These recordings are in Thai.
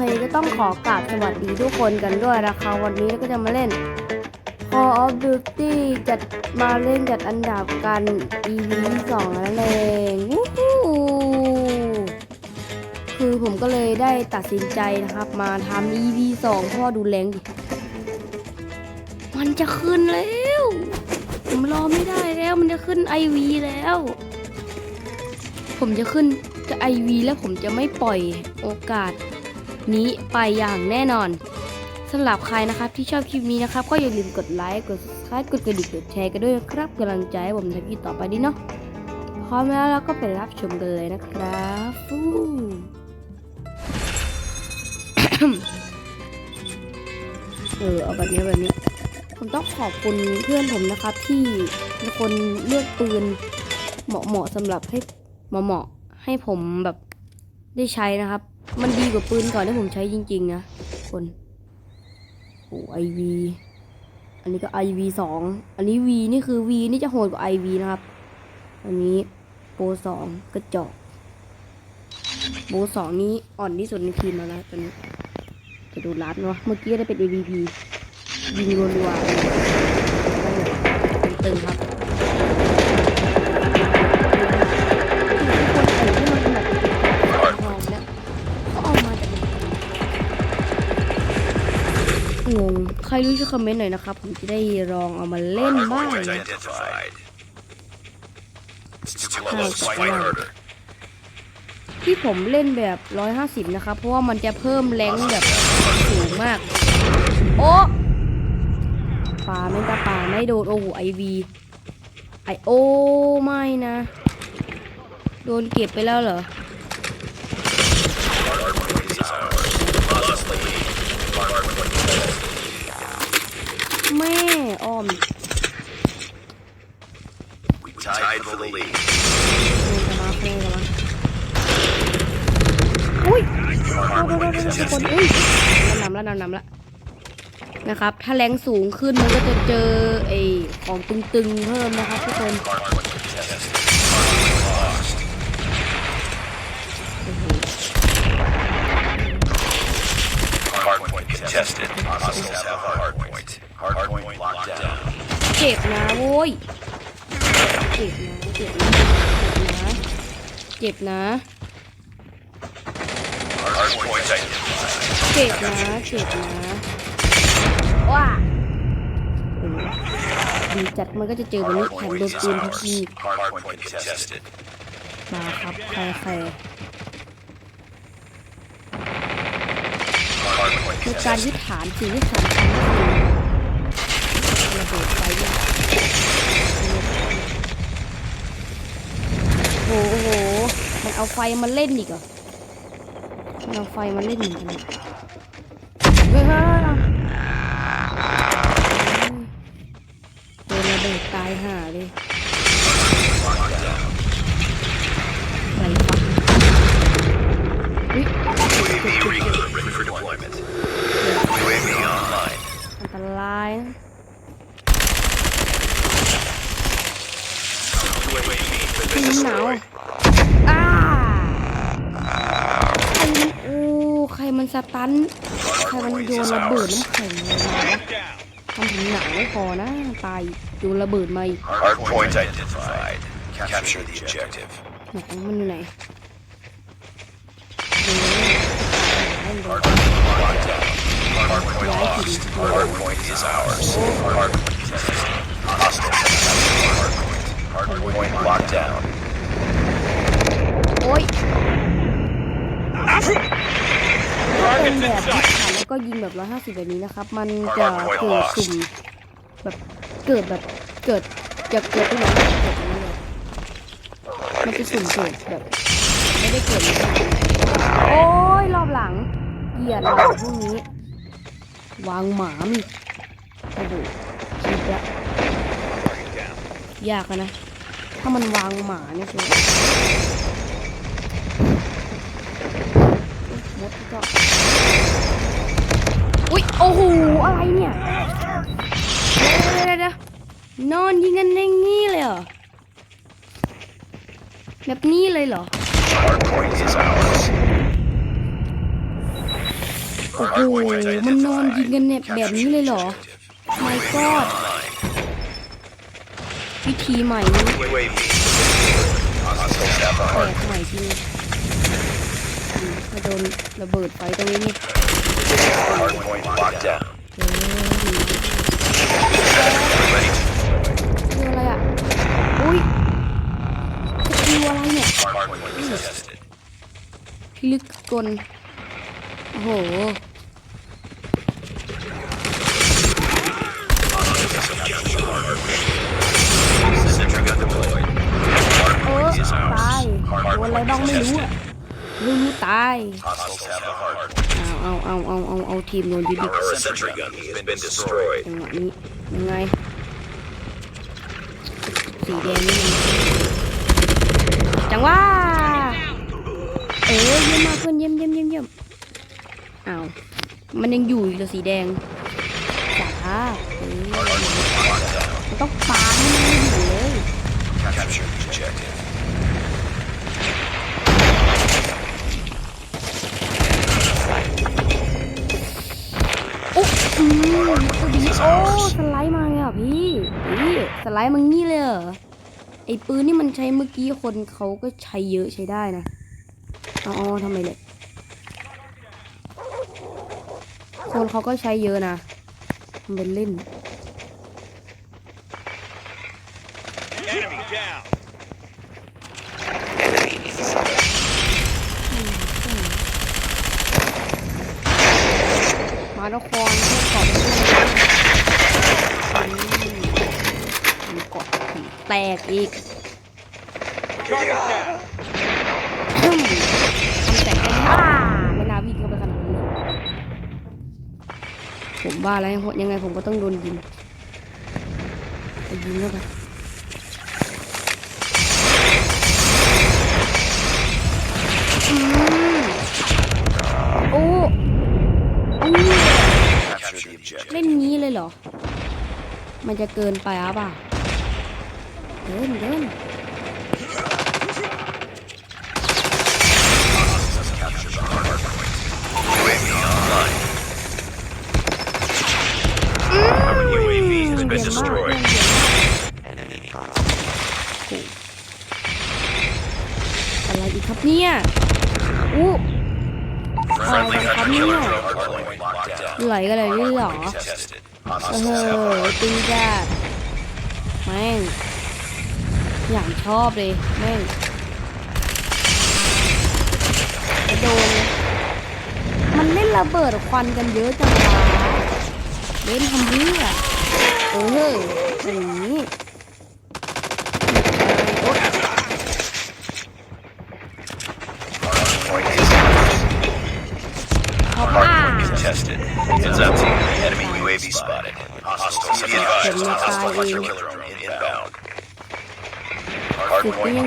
เคก็ต้องขอกราบสวัสดีทุกคนกันด้วยนะคะวันนี้เราก็จะมาเล่น Call of Duty จัดมาเล่นจัดอันดับกัน EP สองนั่นเองวู้ฮู้คือผมก็เลยได้ตัดสินใจนะครับ มาทำ EP สองเพราะดูแรงดิ มันจะขึ้นแล้ว ผมรอไม่ได้แล้วมันจะขึ้น IV แล้ว ผมจะขึ้นจะ IV แล้วผมจะไม่ปล่อยโอกาส นี้ไปอย่างแน่นอนสำหรับใครนะครับที่ชอบคลิปนี้นะครับ ก็อย่าลืมกดไลค์กด subscribe กดกระดิ่งกดแชร์กันด้วยนะครับกำลังใจให้ผมทำคลิปต่อไปดีเนาะพร้อมแล้วเราก็ไปรับชมกันเลยนะครับฟูเออเอาแบบนี้แบบนี้ ผมต้องขอบคุณเพื่อนผมนะครับ ที่เป็นคนเลือกปืนเหมาะเหมาะสำหรับให้เหมาะเหมาะให้ผมแบบได้ใช้นะครับ มันดีกว่าปืนก่อนที่ผมใช้จริงๆนะคนโอ้ไอวีอันนี้ก็ไอวีสองอันนี้วีนี่คือวีนี่จะโหดกว่าไอวีนะครับ อันนี้โปรสองกระจอกโปรสองนี้อ่อนที่สุดในทีมแล้วนะตอนนี้จะดูรัดเนาะเมื่อกี้ได้เป็น AVP ยิงรัวๆตึงครับ ใครรู้ช่วยคอมเมนต์หน่อยนะครับ ผมจะได้ลองเอามาเล่นบ้าง Hardpoint นะ identified. It's too How's close. that Quite going? murder. ที่ผมเล่นแบบ 150 นะครับ เพราะว่ามันจะเพิ่มแรงค์แบบสูงมาก โอ้ป่าไม่ตาป่าไม่โดน โอ้โหไอวีไอโอไม่นะ โดนเก็บไปแล้วเหรอ Hardpoint is ours. Lost the lead. Hardpoint contested. แม่ อ้อม We tied for the lead. เพลงกันมาเพลงกันมาอุ้ยโดนโดนโดนโดนทุกคนอุ้ยนำแล้วนำนำแล้วนะครับ ถ้าแรงสูงขึ้นมันก็จะเจอไอของตึงๆเพิ่มนะครับทุกคน Hardpoint contested. Hardpoint lost. โอ้โห Hardpoint contested. Hostiles have hardpoint. Hardpoint locked down. เจ็บนะโว้ย เจ็บนะ เจ็บนะ เจ็บนะ Hardpoint identified. เจ็บนะ เจ็บนะ ว้าโอ้โหดีจัดมันก็จะเจอแบบนี้แถม Hardpoint โดน is ปืนทุก ours. ที Hardpoint contested. มาครับ ใครใคร Hardpoint คือการยึด contested. ฐานสิ่งที่สำคัญก็คือระ เบิดไปเนี่ยโอ้โห มันเอาไฟมาเล่นอีกเหรอ มันเอาไฟมาเล่นเหมือนกันเนี่ยเฮ้ยเฮ้ยเฮ้ยโดนระเบิดตายห่าเลย Locked down. ไรฟังอุ๊ย UAV Reaper ready for deployment. UAV online. อันตรายนะ UAV พี่ has หนาว destroyed. อ้าใครมันโอ้ใครมันส ตันใครมันโยนระเบิดน้ำแข็งอะไรมาวะมันถึงหนาวไม่พอนะ ตายโยนระเบิดมาอีก Hardpoint identified. Capture the objective. ไหนมันอยู่ไหน Locked down. Hardpoint lost. Hardpoint is ours. Hardpoint contested. Hostile hardpoint. Hardpoint locked down. โอ้ยถ้า เป็นแบบยิงผ่านแล้วก็ยิงแบบ150แบบนี้นะครับ มันจะเกิดสุ่มแบบเกิดแบบเกิดจะเกิดที่ไหนเกิดตรงนี้เลยมันจะสุ่มเกิดแบบไม่ได้เกิดเลยโอ้ยรอบหลังเหยียดหลังพวกนี้ วางหมามีโอ้โหคิดละยากนะ ถ้ามันวางหมาเนี่ยคือ มดก็อุ๊ยโอ้โหอะไรเนี่ยเดี๋ยวเดี๋ยวนอนยิงกันอย่างนี้เลยเหรอแบบนี้เลยเหรอโอ้โหมันนอนยิงกันเนี่ยแบบนี้เลยเหรอ my god วิธีใหม่นี้แปลกใหม่จริง นระเบิดไฟตรงนี้นี่ hard point locked down. เออ Ready to คืออะไรอะ อุ้ยสกิลอะไรเนี่ย hard point contested. พิลึกกล โอ้โห Sentry gun deployed. เออ Hard point is ตาย ours. โดนอะไรบ้างไม่รู้อะ รู้รู้ตาย Hostiles have the hard point. เอาเอาเอาเอาเอาเอาทีมโดนยึดอีก Our sentry gun has been destroyed. จังหวะนี้ยังไงสีแดงนี่มันจังหว่าเออเยี่ยมมากเพื่อนเยี่ยมเยี่ยมเยี่ยมเยี่ยมอ้าวมันยังอยู่อีกเหรอสีแดงจ้าเออมันต้องปาให้มันอยู่เลย โอ้สไลด์มาไงอะพี่พี่สไลด์มางี้เลยเหรอไอ้ปืนนี่มันใช้เมื่อกี้คนเขาก็ใช้เยอะใช้ได้นะอ๋อทำไมเนี่ยคนเขาก็ใช้เยอะนะทำเป็นเล่น กอีก Target down. ทำแต่งได้อ่าไม่น่าวิ่งเข้าไปขนาดนั้นเลยผมว่าแล้วยังไงผมก็ต้องโดนยิงไปยิงเข้าไปอืมโอ้อู้ Capture the objective. เล่นงี้เลยเหรอ มันจะเกินไปอะป่ะินเดินอะไรอีกครับเนี่ยอู้อะไรกันครับเนี่ยไหลกันเลยนี่หรอ เออจริงจ้ะแม่ง อย่างชอบเลยแม่งโดนมันเล่นระเบิดควันกันเยอะจังวะเล่นทำเพื่อเอออย่างนี้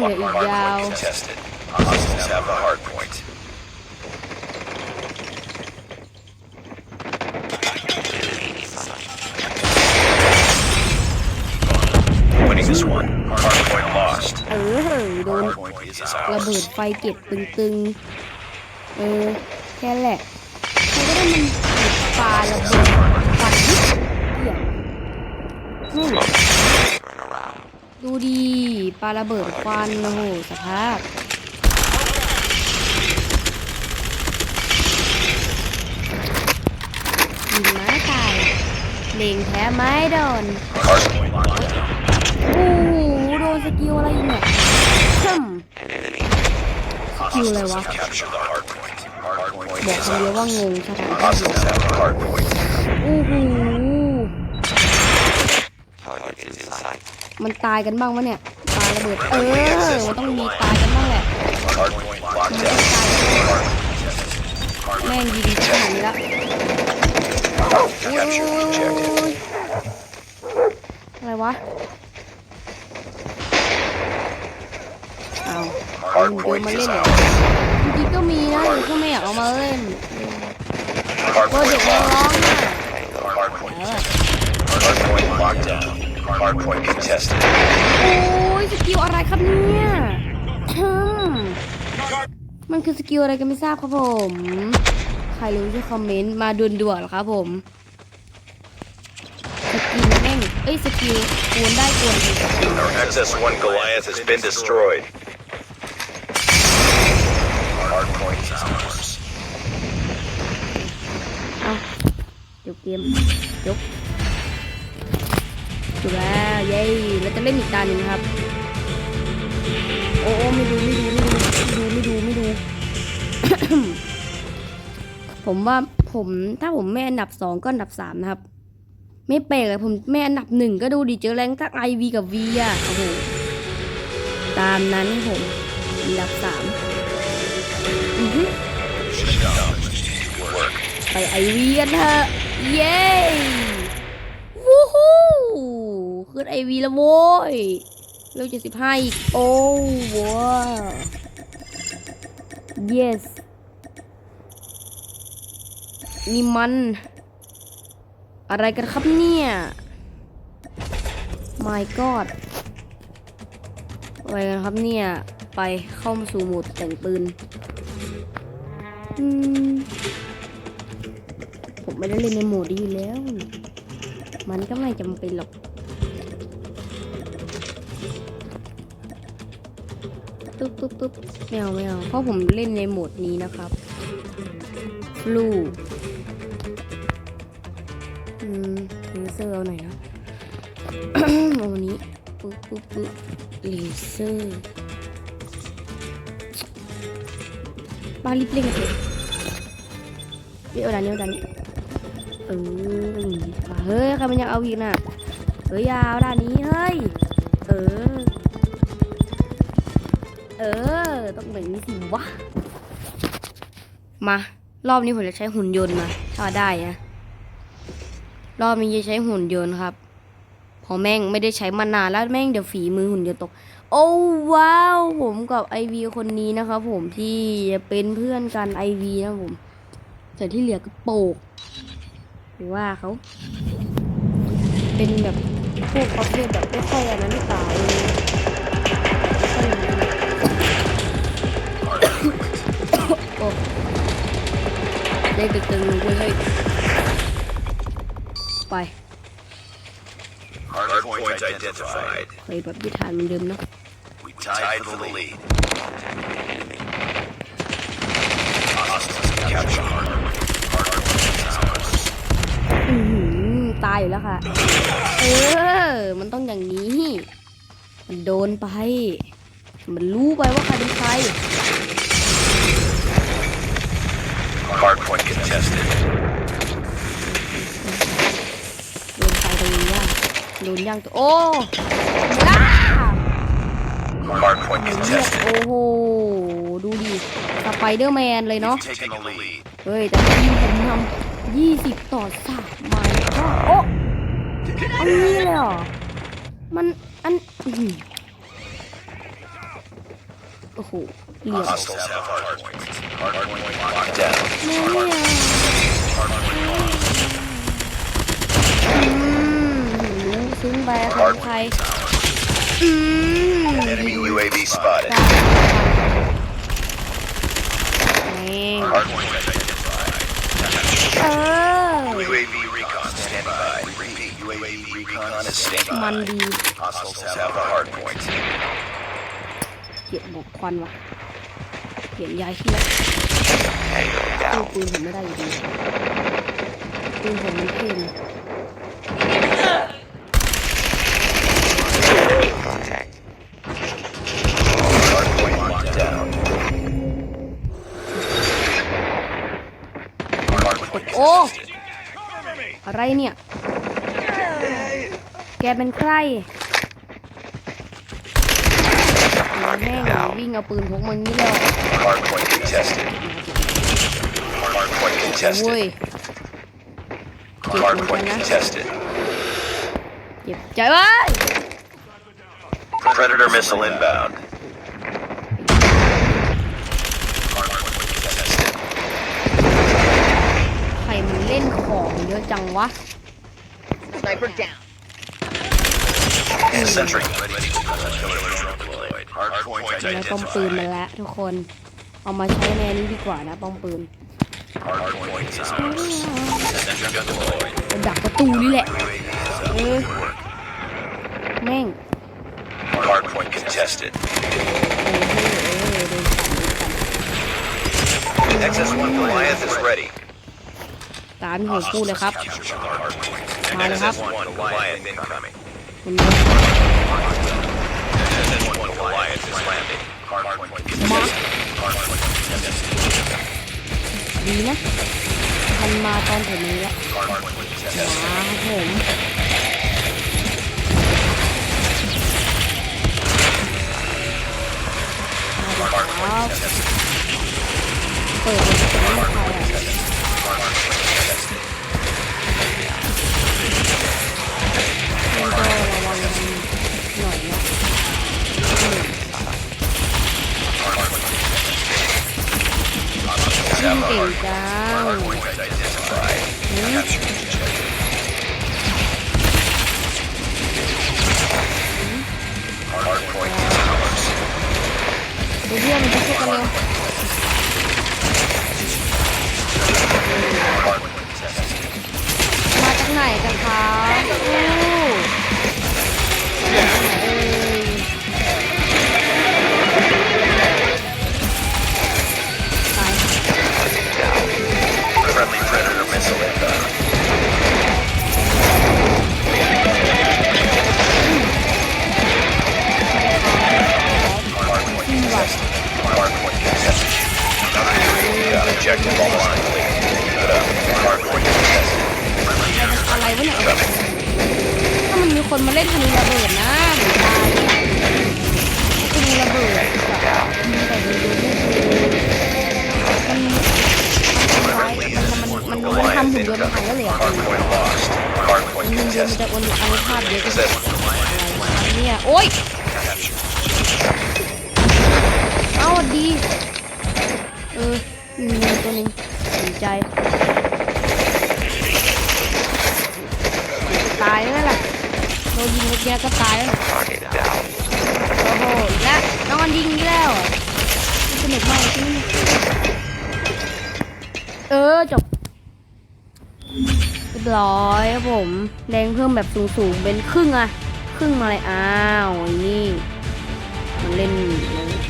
Hardpoint Sige, locked. iyaw. Hardpoint contested. Hostiles have the hardpoint. Winning this one. Hardpoint lost. เออโดน Hardpoint is ระเบิด ours. ไฟเก็บตึงๆ เออ แค่แหละใครก็ได้มันปาระเบิดควันนิดเดียวนู่น ดูดีปลาระเบิดควันโอ้โหสภาพ ยิไม้ตายเล็งแพ้ไม้โดนโอ้โหโดนสกิลอะไรเนี่ยซึมสกิลอะไรวะ บอกคำเดียวว่างงใช่ไหมโอ้โห มันตายกันบ้างวะเนี่ยปาระเบิดเออมันต้องมีตายกันบ้างแหละ Hardpoint มัน locked ต้อง down. ตายกันบ้างแม่งยิงขนาดนี้ละโอ้ย Capture the objective. อะไรวะเอาเดิน Hardpoint มา is เล่นเหรอ ours. จริงๆก็มีนะแต่แค่ไม่อยากเอามาเล่นตัวเด็ Hardpoint กมันร้อง lost. น่ะ Hardpoint เออ Hardpoint locked down. Hardpoint contested. โอ้ยสกิลอะไรครับเนี่ยอืมมันคือสกิลอะไรกันไม่ทราบครับผมขรรู้ช่วยคอมเมนต์มาด่วนๆครับผม สกินแม่งเอ้ยสกิลกวนได้กวนดี Our XS-1 Goliath has been destroyed. Hardpoint is ours. เอาจบเกมจบ จบแล้วเย้แล้วจะเล่นอีกตาหนึ่งครับ โอ้โอ้ไม่ดูไม่ดูไม่ดูไม่ดูไม่ดูไม่ดู ผมว่าผมถ้าผมไม่อันดับสองก็อันดับสามนะครับ ไม่แปลกเลยผมไม่อันดับหนึ่งก็ดูดิเจอแรงทั้งไอวีกับวีอะโอ้โหตามนั้นผมอันดับสามอือฮึ Good work. ไปไอวีกันเถอะเย้วู้ฮู้ ขึ้นไอวีแล้วโว้ยเร็วเจ็ดสิบห้าอีก โอ้ว้า yes นี่มัน อะไรกันครับเนี่ย my god อะไรกันครับเนี่ย ไปเข้ามาสู่โหมดแต่งปืนผมไม่ได้เล่นในโหมดนี้อยู่แล้ว มันก็ไม่จำเป็นหรอก ตุ๊บตุ๊บไม่เอาไม่เอาเพราะผมเล่นในโหมดนี้นะครับลูอืมเลเซอร์เอาหน่อยนะเอาวันนี้ปุ๊บปุ๊บปุ๊บเลเซอร์บ้ารีบเล่นกันเถอะเดี๋ยวดันเดี๋ยวดันเอออย่างนี้ค่ะเฮ้ยใครมันยังเอาอีกน่ะเฮ้ยยาวด้านนี้เฮ้ยเออ เออ ต้องแบบนี้สิวะ มา รอบนี้ผมจะใช้หุ่นยนต์มาถ้าได้นะรอบนี้จะใช้หุ่นยนต์ครับพอแม่งไม่ได้ใช้มานานแล้วแม่งเดี๋ยวฝีมือหุ่นยนต์ตก โอ้ว้าว ผมกับไอวีคนนี้นะครับผมที่จะเป็นเพื่อนกันไอวีนะผมแต่ที่เหลือก็โปกหรือว่าเขา เป็นแบบพวกประเภทแบบไม่ค่อยอันนั้นหรือเปล่า เด็กตึงๆเลยเฮ้ยไป Hardpoint identified. ไปแบบยึดฐานเหมือนเดิมเนาะ We tied for the lead. Hostiles capture hardpoint. Hardpoint is ours. อือหือตายอยู่แล้วค่ะ เออ มันต้องอย่างนี้ มันโดนไป มันรู้ไปว่าใครเป็นใคร contested. โดนใครตรงนี้ย่างโดนย่างตัวโอ้ล่า Hardpoint เรียก contested. โอ้โห ดูดิสไปเดอร์แมนเลยเนาะ Taking the lead. เฮ้ย แต่ทีมผมทำยี่สิบต่อสามมาก็โอ้อันนี้เลยเหรอ มัน อันอื้อหือโอ้โห เหลี่ยม Hostiles have hardpoint. Hardpoint locked down. แม่เนี่ย Hardpoint lost. อืมรู้ซึ้งไปใครใครอืม Enemy UAV spotted. แม่ง Hardpoint identified. เออ UAV recon standing by. Repeat. UAV recon is standing มัน by. ดี Hostiles have the hardpoint. เกลียดหมอกควันว่ะเสียนยายที่ตู้ปืนผมไม่ได้อยู่ดีปืนผมมันเท่งโอ้ อะไรเนี่ย แกเป็นใคร แม่งวิ่งเอาปืนพกมางี้เลย Hardpoint contested. Hardpoint โอ้ย contested. Hardpoint contested. เจ็บใจเว้ย Predator missile inbound. Hardpoint contested. ใครมันเล่นของเยอะจังวะ Sniper down. Sentry ready to deployed. Hardpoint แล้วป้อมปืนมา identified. แล้วทุกคน เอามาใช้ในนี้ดีกว่านะป้อมปืน Hard point is ours. Sentry gun deployed. ดักประตูนี่แหละเออแม่ง Hard point contested. เออเออเออเดินผ่านเดินผ่าน XS-1 Goliath is ready. ตามที่ผมพูดเลยครับ Capture the hard point. Mal gehabt. XS-1 Goliath incoming. คุณดู XS-1 Goliath is landing. Hard point contested. Hard point contested. ดีนะมันมาตอนผมนี้แหละ Hard point contested. มาครับผมมาเลยครับเปิดมันจะเป็นใครอะมันก็ระวังหน่อยนะ ยิ่งเก่งจัง Point identified. Capture the objective. วะเนี่ยถ้ามันมีคนมาเล่นธนูระเบิดนะหรือตายธนูระเบิดกับยิงแต่โดนโดนมันมันมันมันมันทำหุ่นยนต์หายก็เลือ Hard point lost. Hard point หุ่นยนต์มัน contested. จะอนุภาพเยอะเกินเนี่ยโอ๊ยเอาดีเออมีตัวหนึงสนใจ ตายแล้วล่ะโดนยิงเมื่อกี้ก็ตายแล้วโอ้โหอีกแล้วน้องมันยิงอีกแล้วอะสนุกมากที่นี่เออจบเรียบร้อยครับผม แดงเพิ่มแบบสูงๆ เป็นครึ่งอะครึ่งมาเลยอ้าวไอ้นี่ มันเล่น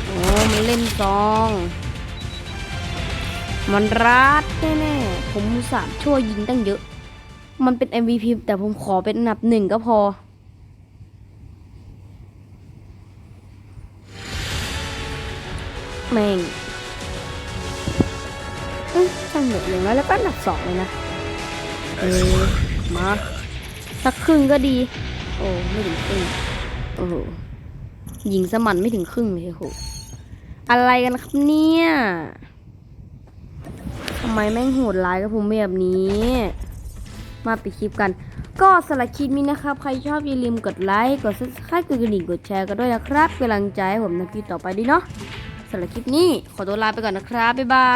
โอ้มันเล่นซอง มันรัดแน่ๆ ผมอุตสามชั่วยิงตั้งเยอะ มันเป็น MVP แต่ผมขอเป็นอันดับหนึ่งก็พอ แม่งเอ้ยช่างเหนื่อยอย่างน้อยแล้วก็อันดับสองเลยนะ เออมา สักครึ่งก็ดี โอ้ ไม่ถึงครึ่งโอ้โหยิงสมันไม่ถึงครึ่งเลยโห อะไรกันครับเนี่ย ทำไมแม่งโหดร้ายกับผมแบบนี้ มาปิดคลิปกัน ก็สำหรับคลิปนี้นะครับ ใครชอบอย่าลืมกดไลค์ กดซับสไครต์กดกระดิ่ง กดแชร์กันด้วยนะครับเป็นกำลังใจให้ผมในคลิปต่อไปดีเนาะสำหรับคลิปนี้ขอตัวลาไปก่อนนะครับ บ๊ายบา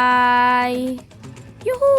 ยยูฮู